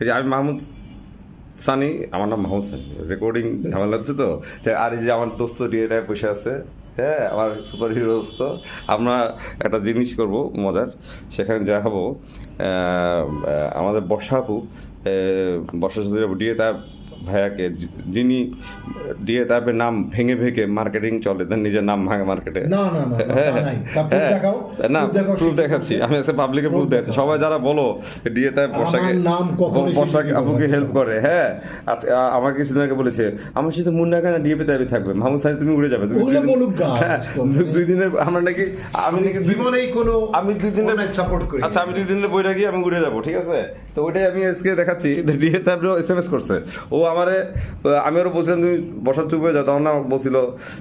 এই যে আমি মাহমুদ সানি, আমার নাম মাহমুদ সানি। রেকর্ডিং ঝামেলা হচ্ছে তো? আর এই যে আমার দোস্ত ডিএটায় বসে আছে হ্যাঁ আমার সুপার হিরো দোস্ত। আমরা একটা জিনিস করব মজার, সেখানে যা হব আমাদের বর্ষাপু বর্ষা চৌধুরী ডিএ তার ভাইয়াকে যিনি ডিএ তাপের নাম ভেঙে ভেঙে মার্কেটিং চলে তার নিজের নাম ভাঙে মার্কেটে না না, হ্যাঁ, হ্যাঁ। প্রুফ দেখাচ্ছি। আমি পাবলিকে প্রুফ দেখাচ্ছি। সবাই যারা বলো ডিএ তাই বর্ষাকে বর্ষাকে করবে হেল্প করে। হ্যাঁ আচ্ছা আমাকে কিছুদিন আগে বলেছে আমার সাথে মুন্না কেন ডিএপি তাই থাকবে। মাহমুদ সাহেব তুমি উড়ে যাবে। তুমি দুই দিন- হ্যাঁ, দিনে আমরা নাকি আমি নাকি জীবনেই কোনো আমি দুই দিনে সাপোর্ট করি আচ্ছা আমি দুই দিনের বইটা গিয়ে আমি ঘুরে যাব ঠিক আছে? তো ওইটাই আমি আজকে দেখাচ্ছি। ডিএ তারপরে এস এম এস করছে। ও আমারে আমি আরও বলছিলাম, তুমি বসার চুপ হয়ে যাও। তখন আমাকে বলছিল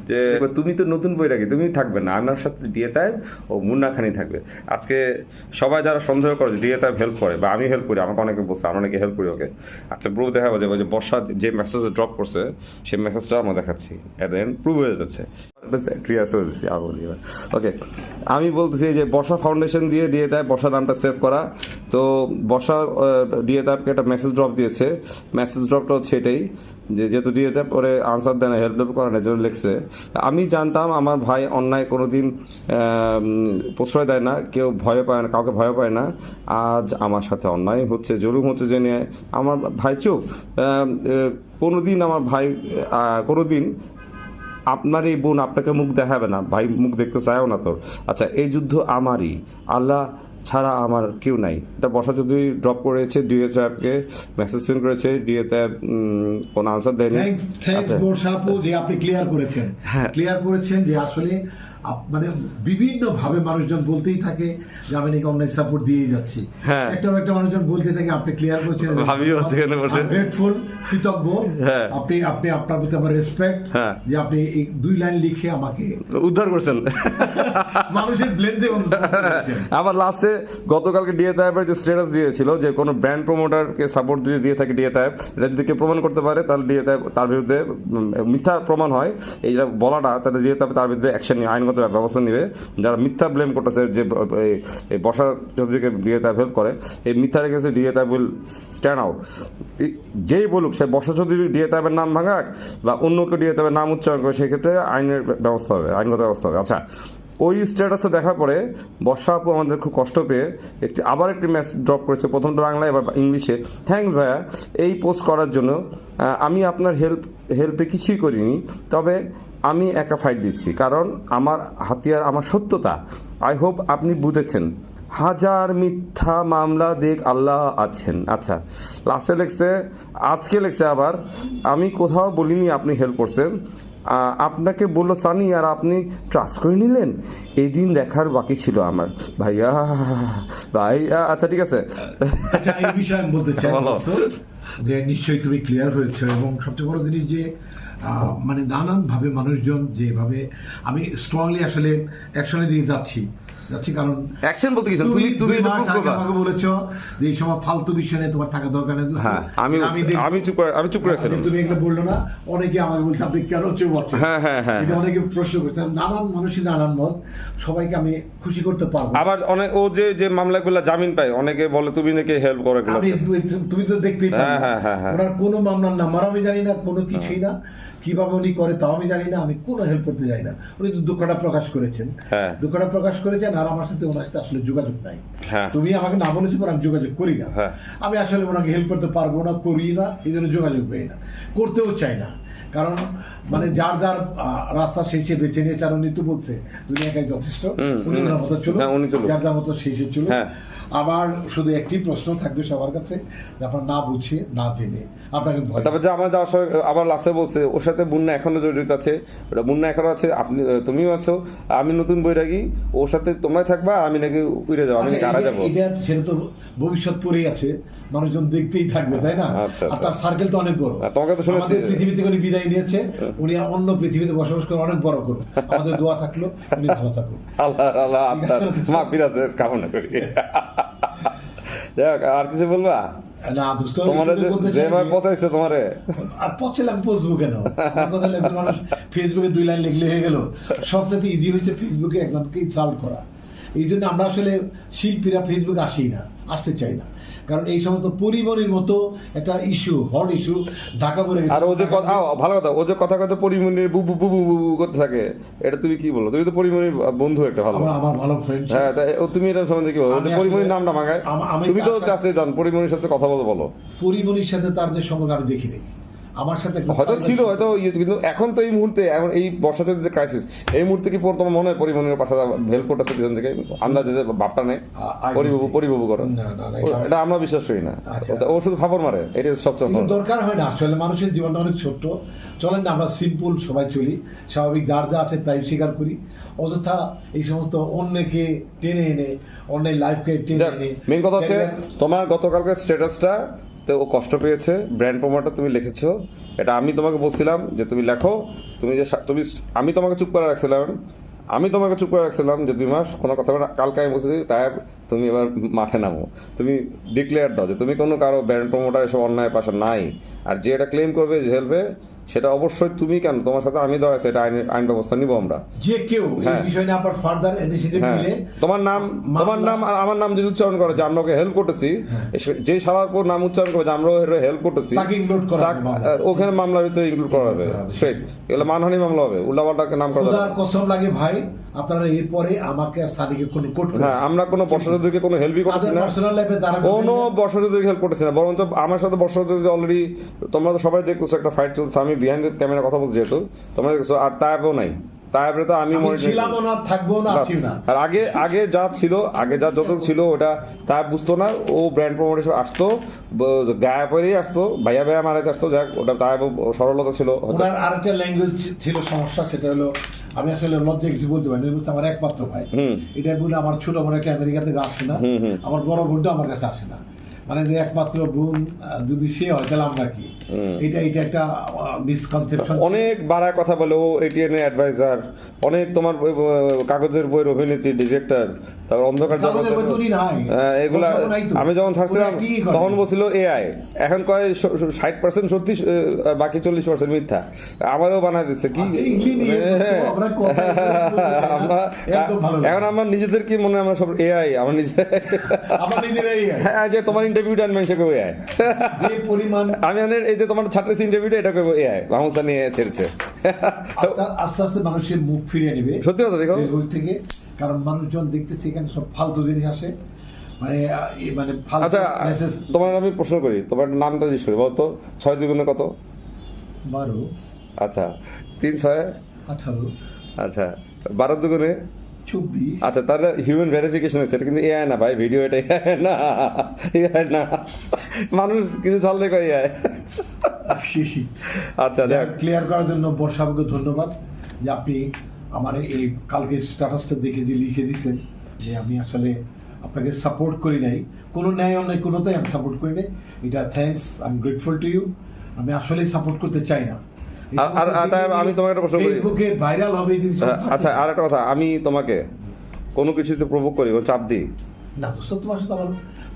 যে তুমি তো নতুন বই রাখি, তুমি থাকবে না। আমার সাথে ডিএ তাইব ও মুন্না খানি থাকবে। আজকে সবাই যারা সন্দেহ করে ডিএ তাইব হেল্প করে, বা আমি হেল্প করি, আমাকে অনেকে বলছে, আমার অনেকে হেল্প করি ওকে। আচ্ছা প্রুফ দেখা যাবে যে বর্ষা যে মেসেজ ড্রপ করছে, সেই মেসেজটা আমরা দেখাচ্ছি। এট এন্ড প্রুভ হয়ে যাচ্ছে। ওকে আমি বলতেছি যে বর্ষা ফাউন্ডেশন দিয়ে দিয়ে দেয় বর্ষা নামটা সেভ করা। তো বর্ষা দিয়ে দেবকে একটা মেসেজ ড্রপ দিয়েছে। মেসেজ ড্রপটা হচ্ছে এটাই যে যেহেতু দিয়ে দেব ওরে আনসার দেয় না হেল্প হেল্প করার জন্য লিখছে। আমি জানতাম আমার ভাই অন্যায় কোনোদিন আম, প্রশ্রয় দেয় না কেউ ভয় পায় না কাউকে ভয় পায় না। আজ আমার সাথে অন্যায় হচ্ছে জরুম হচ্ছে জেনে আমার ভাই চুপ কোনোদিন আমার ভাই আহ, কোনোদিন আপনার এই বোন আপনাকে মুখ দেখাবে না। ভাই মুখ দেখতে চায়ও না তোর। আচ্ছা এই যুদ্ধ আমারই। আল্লাহ ছাড়া আমার কেউ নাই। এটা বর্ষা যদি ড্রপ করেছে ডিএ সাহেবকে মেসেজ সেন্ড করেছে ডিএ সাহেব কোনো আনসার দেয়নি। আচ্ছা। আপনি ক্লিয়ার করেছেন। হ্যাঁ। ক্লিয়ার করেছেন যে আসলে মানে বিভিন্ন ভাবে মানুষজন বলতেই থাকে যে আমি নাকি অনলাইন সাপোর্ট দিয়ে যাচ্ছি হ্যাঁ। একটা একটা মানুষজন বলতে থাকে আপনি ক্লিয়ার করেছেন। গ্রেটফুল কৃতজ্ঞ হ্যাঁ। আপনি আপনি আপনার প্রতি আমার রেসপেক্ট হ্যাঁ। যে আপনি এই দুই লাইন লিখে আমাকে উদ্ধার করছেন মানুষের ব্লেন দিয়ে আবার লাস্টে গতকালকে ডিএ তাইপের যে স্ট্যাটাস দিয়েছিল যে কোনো ব্র্যান্ড প্রমোটারকে সাপোর্ট যদি দিয়ে থাকে ডিএ তাইপ এটা যদি কেউ প্রমাণ করতে পারে তাহলে ডিএ তাইপ তার বিরুদ্ধে মিথ্যা প্রমাণ হয় এইটা বলাটা তাহলে ডিএ তাইপ তার বিরুদ্ধে অ্যাকশন নিয়ে আইনগত ব্যবস্থা নেবে। যারা মিথ্যা ব্লেম করতেছে, যে, এই- বসা চৌধুরীকে ডিএ তাইপ হেল্প করে, এই মিথ্যা রেখেছে ডিএ উইল স্ট্যান্ড আউট যেই বলুক, সে বসা চৌধুরী ডিএ তাইপের নাম ভাঙাক বা অন্য কেউ ডিএ তাইপের নাম উচ্চারণ করে, সেক্ষেত্রে আইনের ব্যবস্থা হবে, আইনগত ব্যবস্থা হবে। আচ্ছা ওই স্ট্যাটাসে দেখার পরে বর্ষা আপু আমাদের খুব কষ্ট পেয়ে একটি, আবার একটি ম্যাচ ড্রপ করেছে, প্রথমটা বাংলায়, এবার ইংলিশে। থ্যাংকস ভাইয়া, এই পোস্ট করার জন্য আমি আপনার হেল্প হেল্পে কিছুই করিনি, তবে আমি একা ফাইট দিচ্ছি। কারণ আমার হাতিয়ার আমার সত্যতা। আই হোপ আপনি বুঝেছেন। হাজার মিথ্যা মামলা দেখ আল্লাহ আছেন। আচ্ছা লাস্টে লেখছে আজকে লেখছে আবার আমি কোথাও বলিনি আপনি হেল্প করছেন। আপনাকে বলল সানি আর আপনি ট্রাস্ট করে নিলেন? এই দিন দেখার বাকি ছিল আমার। ভাইয়া ভাই আচ্ছা ঠিক আছে। আচ্ছা এই বিষয়ে আমি বলতে চাই যে নিশ্চয়ই তুমি ক্লিয়ার হয়েছে এবং সবচেয়ে বড় জিনিস যে মানে নানানভাবে মানুষজন যেভাবে আমি স্ট্রংলি আসলে অ্যাকশনে দিয়ে যাচ্ছি। যাচ্ছি কারণ অ্যাকশন বলতে কিছু তুমি তুমি। আমাকে বলেছ যে এই সময় ফালতু বিষয় নিয়ে তোমার থাকা দরকার নেই হ্যাঁ আমি আমি চুপ আমি চুপ করে আছিলাম যে তুমি এগুলো বলল না অনেকে আমাকে বলছে আপনি কেন চুপ আছেন? হ্যাঁ, হ্যাঁ, হ্যাঁ, এটা অনেকে প্রশ্ন করছে নানান নানান মত সবাইকে আমি খুশি করতে পারব আবার অনেক ও যে যে মামলাগুলো জামিন পায় অনেকে বলে তুমি নাকি হেল্প করো আমি তুমি- তো দেখতেই পাবে হ্যাঁ, হ্যাঁ, হ্যাঁ, হ্যাঁ। ওনার কোনো মামলার নাম্বার আমি জানি না কোনো কিছুই না। কীভাবে উনি করে তাও আমি জানি না আমি কোনো হেল্প করতে যাই না। উনি তো দুঃখটা প্রকাশ করেছেন। হ্যাঁ। দুঃখটা প্রকাশ করেছেন আর আমার সাথে ওনার সাথে আসলে যোগাযোগ নাই হ্যাঁ। তুমি আমাকে না বলেছি পর আমি যোগাযোগ করি না হ্যাঁ। আমি আসলে ওনাকে হেল্প করতে পারব না করি না এই জন্য যোগাযোগ করি না করতেও চাই না কারণ মানে যার যার রাস্তা সেই সে বেছে নিয়েছে আর উনি তো বলছে দুনিয়া একাই যথেষ্ট উনি ওনার মতো উনি চলুক। যার যার মতো সে চলো হ্যাঁ। আমার শুধু একটি প্রশ্ন থাকবে সবার কাছে আপনার না বুঝিয়ে না জেনে আপনাকে তারপর যে আমার যাওয়ার আবার লাস্টে বলছে ওর সাথে মুন্না এখনও জড়িত আছে ওটা মুন্না এখনও আছে আপনি তুমিও আছো আমি নতুন বৈরাগী ওর সাথে তোমরাই থাকবা আমি নাকি উড়ে যাব আমি আচ্ছা, আড়া এটা- যাব এটা সেটা তো ভবিষ্যৎ পরেই আছে মানুষজন দেখতেই থাকবে তাই না আচ্ছা, আর আচ্ছা। তার সার্কেল তো অনেক বড় তোমাকে তো শুনেছি- পৃথিবী থেকে উনি বিদায় নিয়েছে উনি অন্য পৃথিবীতে বসবাস করে অনেক বড় করুন আমাদের দোয়া থাকল উনি ভালো থাকুন আল্লাহ আল্লাহ আপনার কামনা করি। আর কিছু বলবা? না দোস্ত তোমার একটু বলতে চাই যেভাবে পচাইছে তোমারে। আর পচলে আমি কেন? কথা একজন মানুষ ফেসবুকে দুই লাইন লিখলে হয়ে গেল। সবচেয়ে ইজি হয়েছে ফেসবুকে একজনকে ইনসাল্ট করা। এই জন্য আমরা আসলে শিল্পীরা ফেসবুকে আসি না আসতে চাই না। কারণ এই সমস্ত পরিমণির মতো একটা ইস্যু হট ইস্যু ঢাকা পড়ে গেছে আর ও যে কথা ভালো কথা ও যে কথা কথা পরিমণির বু বু বু বু বু বু করতে থাকে এটা তুমি কি বলো তুমি তো পরিমণির বন্ধু একটা ভালো। আমার ভালো ফ্রেন্ড হ্যাঁ তা ও তুমি এটা সম্বন্ধে কি বলো? পরিমণির নামটা মাগায়। তুমি তো চাষে যান পরিমণির সাথে কথা বলতে বলো। পরিমণির সাথে তার যে সম্পর্ক আমি দেখিনি আমার সাথে হয়তো ছিল হয়তো ইয়ে কিন্তু এখন তো এই মুহূর্তে এখন এই ক্রাইসিস এই মুহূর্তে কি তোমার মনে হয় পরিমণির পাশে হেল্প করতেছে পিছন থেকে? আন্দাজে যে নেই পরিবাবু পরিবাবু করো। এটা- আমরা বিশ্বাস করি না। আচ্ছা। ও শুধু ফাপড় মারে এটা সবচেয়ে দরকার হয় না আসলে মানুষের জীবনটা অনেক ছোট্ট। চলেন না আমরা সিম্পল সবাই চলি। স্বাভাবিক যার যা আছে তাই স্বীকার করি। অযথা এই সমস্ত অন্যকে টেনে এনে অন্যের লাইফকে টেনে এনে মেন কথা হচ্ছে তোমার গতকালকে স্ট্যাটাসটা তো ও কষ্ট পেয়েছে ব্র্যান্ড প্রমোটার তুমি লিখেছো, এটা আমি তোমাকে বলছিলাম যে তুমি লেখো, তুমি যে তুমি আমি তোমাকে চুপ করে রাখছিলাম, আমি তোমাকে চুপ করে রাখছিলাম যে দুই মাস, কোনো কথা না। কালকে আমি বলছি তাই তুমি এবার মাঠে নামো তুমি ডিক্লেয়ার দাও যে তুমি কোনো কারও ব্র্যান্ড প্রমোটার এসব অন্যায় পাশে নাই, আর যে এটা ক্লেম করবে, যে হেলবে সেটা অবশ্যই তুমি কেন? তোমার সাথে আমি দেওয়া আছে এটা আইন ব্যবস্থা নিব আমরা। যে কেউ এই হ্যাঁ। বিষয় নিয়ে আবার ফার্দার ইনিশিয়েটিভ হ্যাঁ। নিলে তোমার নাম তোমার নাম আর আমার নাম যদি উচ্চারণ করে যে আমরা ওকে হেল্প করতেছি হ্যাঁ। যে শালার পর নাম উচ্চারণ করে যে আমরা ওকে হেল্প করতেছি তাকে ইনক্লুড করা হবে ওখানে মামলার ভিতরে ইনক্লুড করা হবে। সেই এগুলো মানহানি মামলা হবে উল্টাপাল্টা নাম করা হবে। কসম লাগে ভাই আপনারা এরপরে আমাকে আর সাদিকে কোনো কোর্ট হ্যাঁ আমরা কোনো বর্ষযোদ্ধীকে কোনো হেল্পই করতেছি না। পার্সোনাল লাইফে তারা কোনো বর্ষযোদ্ধীকে হেল্প করতেছি না। বরঞ্চ আমার সাথে বর্ষযোদ্ধী অলরেডি তোমরা তো সবাই দেখতেছো একটা ফাইট চলছে। আমি বিহাইন্ড ক্যামেরা কথা বলছি যেহেতু। তোমরা দেখছ আর তাও নাই। তায়াবরে তো আমি করি। ছিলামও না থাকব না। না আর আগে আগে যা ছিল আগে যা যত ছিল ওটা তা বুঝতো না ও ব্র্যান্ড প্রমোট হিসেবে আসতো গায়ে পরেই আসতো ভাইয়া ভাইয়া মারাতে আসতো যাক ওটা তাই সরলতা ছিল। ওনার আরেকটা ল্যাঙ্গুয়েজ ছিল সমস্যা সেটা হলো আমি আসলে লজ্জা কিছু বলতে পারি না আমার একমাত্র ভাই। এটা বলে আমার ছোট বোন একটা আমেরিকা থেকে আসে না। আমার বড় বোনটা আমার কাছে আসে না মানে যে একমাত্র বোন যদি সে হয় তাহলে আমরা কি এটা এটা একটা মিসকনসেপশন অনেক বাড়ায় কথা বলে ও এটিএন এর অ্যাডভাইজার অনেক তোমার কাগজের বইয়ের অভিনেত্রী ডিরেক্টর তারপর অন্ধকার। হ্যাঁ, এগুলা। আমি যখন করে। তখন বলছিল এআই এখন কয় ষাট পার্সেন্ট সত্যি বাকি চল্লিশ পার্সেন্ট মিথ্যা আমারও বানায় দিচ্ছে কি আচ্ছা, হ্যাঁ। আমরা। এখন আমরা নিজেদের কি মনে হয় আমরা সব এআই আমরা নিজে হ্যাঁ যে তোমার ইন্টারভিউটা আনবেন সে কেউ এআই যে পরিমাণ আমি আনের এই যে তোমার ছাত্রী ইন্টারভিউটা এটা কেউ এআই মাহমুদ সানি ছেড়েছে। আস্তে আস্তে মানুষের মুখ ফিরিয়ে নেবে। সত্যি কথা দেখো। ফেসবুক থেকে কারণ মানুষজন দেখতেছে এখানে সব ফালতু জিনিস আসে। মানে মানে আচ্ছা তোমার আমি প্রশ্ন করি তোমার নামটা জিজ্ঞেস করি বলতো ছয় দুগুণে কত? বারো। আচ্ছা তিন ছয়? আঠারো। আচ্ছা বারো দুগুণে চব্বিশ আচ্ছা তাহলে হিউম্যান ভেরিফিকেশন হয়েছে এটা কিন্তু এআই না ভাই ভিডিও এটা না এআই না। মানুষ কিছু চাললে কয় এআই আচ্ছা দেখ। ক্লিয়ার করার জন্য বর্ষাবকে ধন্যবাদ যে আপনি আমার এই কালকে স্ট্যাটাসটা দেখে দিয়ে লিখে দিয়েছেন যে আমি আসলে আপনাকে সাপোর্ট করি নাই। কোনো ন্যায় অন্যায় কোনোটাই আমি সাপোর্ট করি নাই। এটা thanks I am grateful to you আমি আসলেই সাপোর্ট করতে চাই না। আর- তাই আমি তোমাকে একটা প্রশ্ন করি। ভাইরাল হবে আচ্ছা আর একটা কথা আমি তোমাকে কোনো কিছুতে প্রভোগ করি চাপ দিই? না দোস্ত তোমার সাথে আমার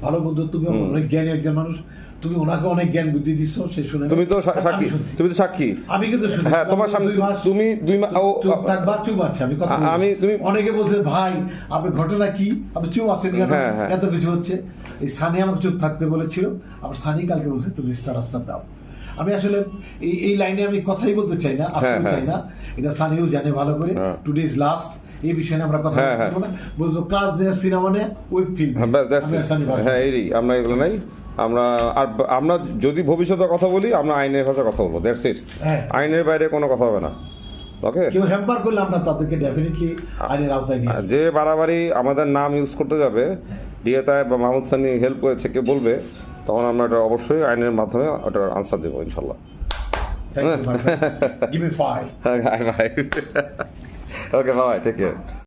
ভালো বন্ধু তুমি অনেক জ্ঞানী একজন মানুষ তুমি ওনাকে অনেক জ্ঞান বুদ্ধি দিচ্ছ সে শুনে তুমি তো সাক্ষী। তুমি তো সাক্ষী। আমি কিন্তু শুনি। হ্যাঁ তোমার সামনে তুমি দুই মাস থাকবা চুপ আছে আমি কথা আমি- তুমি- অনেকে বলছে ভাই আপনি ঘটনা কি? আপনি চুপ আছেন কেন? হ্যাঁ, হ্যাঁ। এত কিছু হচ্ছে। এই সানি আমাকে চুপ থাকতে বলেছিল। আবার সানি কালকে বলছে তুমি স্ট্যাটাসটা দাও। আমি আসলে এই এই লাইনে আমি কথাই বলতে চাই না আসতে হ্যাঁ, হ্যাঁ। চাই না এটা সানিও জানে ভালো করে হ্যাঁ। টুডে ইজ লাস্ট এই বিষয়ে আমরা কথা হ্যাঁ, হ্যাঁ। বলব না কাজ দেওয়া সিনেমা নিয়ে ওয়েব ফিল্ম হ্যাঁ. হ্যাঁ এই আমরা এগুলো নাই আমরা আর আমরা যদি ভবিষ্যতে কথা বলি আমরা আইনের ভাষায় কথা বলব দ্যাটস ইট হ্যাঁ। আইনের বাইরে কোনো কথা হবে না ওকে কেউ হ্যাম্পার করলে আমরা তাদেরকে ডেফিনেটলি আইনের আওতায় নিয়ে। যে বাড়াবাড়ি আমাদের নাম ইউজ করতে যাবে ডিএতায় বা মাহমুদ সানি হেল্প করেছে কে বলবে তখন আমরা এটা অবশ্যই আইনের মাধ্যমে ওটার আনসার দেবো ইনশাল্লাহ Thank you, my friend. Give me five. okay, bye bye. Take care